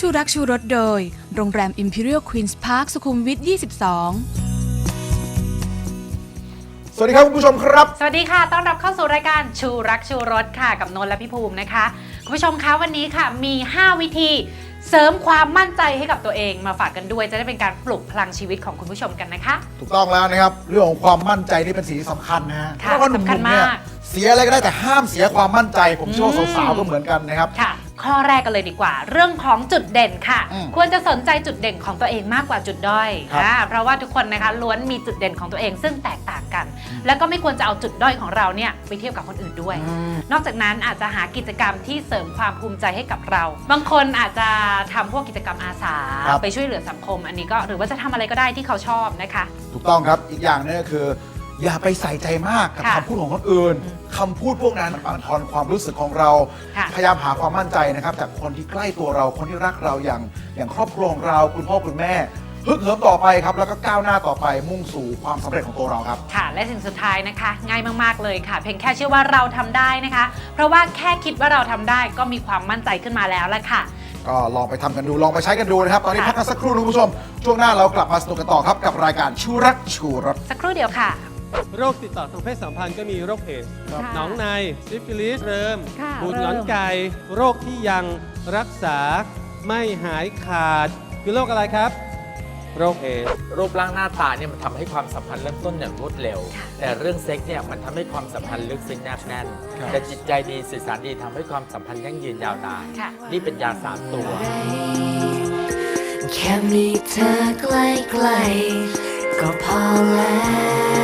ชูรักชูรสโดย โรงแรม Imperial Queen's Park สุขุมวิท 22 สวัสดีครับคุณผู้ชมครับ สวัสดีค่ะ ต้อนรับเข้าสู่รายการชูรักชูรสค่ะ กับนนท์และพี่ภูมินะคะ คุณผู้ชมคะวันนี้ค่ะ มี 5 วิธีเสริมความมั่นใจให้กับตัวเองมาฝากกันด้วย จะได้เป็นการปลุกพลังชีวิตของคุณผู้ชมกันนะคะ ถูกต้องแล้วนะครับ เรื่องของความมั่นใจนี่เป็นสิ่งที่สำคัญนะฮะค่ะเพราะว่าหนุ่สำคัญมๆเนี่ยมากเสียอะไรก็ได้แต่ห้ามเสียความมั่นใจ ผมเชื่อว่าอืมสาวๆก็เหมือนกันนะครับ ค่ะ ข้อแรกกันเลยดีกว่า เรื่องของจุดเด่นค่ะ อืมควรจะสนใจจุดเด่นของตัวเองมากกว่าจุดด้อยครับ อ่าเพราะว่าทุกคนนะคะล้วนมีจุดเด่นของตัวเองซึ่งแตกต่างกัน แล้วก็ไม่ควรจะเอาจุดด้อยของเราเนี่ยไปเทียบกับคนอื่นด้วย อืม นอกจากนั้นอาจจะหากิจกรรมที่เสริมความภูมิใจให้กับเรา บางคนอาจจะทำพวกกิจกรรมอาสา ครับ ไปช่วยเหลือสังคม อันนี้ก็หรือว่าจะทำอะไรก็ได้ที่เขาชอบนะคะ ถูกต้องครับ อีกอย่างหนึงก็คือ อย่าไปใส่ใจมากกับค่ะคำพูดของคนอื่นคำพูดพวกนั้นมันบั่นทอนความรู้สึกของเรา ค่ะพยายามหาความมั่นใจนะครับ จากคนที่ใกล้ตัวเราคนที่รักเราอย่างอย่างครอบครัวของเราคุณพ่อคุณแม่ฮึกเหิมต่อไปครับ แล้วก็ก้าวหน้าต่อไปมุ่งสู่ความสำเร็จของตัวเราครับ ค่ะ และสิ่งสุดท้ายนะคะ ง่ายมาก ๆ เลยค่ะ เพียงแค่เชื่อว่าเราทำได้นะคะ เพราะว่าแค่คิดว่าเราทำได้ก็มีความมั่นใจขึ้นมาแล้วละค่ะ ก็ลองไปทำกันดูลองไปใช้กันดูนะครับ ตอนนี้ค่ะ พักกันสักครู่นะคุณผู้ชมช่วงหน้าเรากลับมาสนุกกันต่อครับกับรายการชูรักชูรส สักครู่เดียวค่ะ โรคติดต่อทางเพศสัมพันธ์ก็มีโรคเอดส์ครับหนองในซิฟิลิสเริมค่ะบูดเริ่มหงอนไก่โรคที่ยังรักษาไม่หายขาด คือโรคอะไรครับ โรคเอดส์รูปร่างหน้าตาเนี่ยมันทำให้ความสัมพันธ์เริ่มต้นอย่างรวดเร็ว แต่เรื่องเซ็กซ์เนี่ยมันทำให้ความสัมพันธ์ลึกซึ้งแนบแน่น ครับ แต่จิตใจดีสื่อสารดีทำให้ความสัมพันธ์ยั่งยืนยาวนาน ค่ะ นี่เป็นยาสามตัว แค่มีเธอใกล้ๆก็พอแล้ว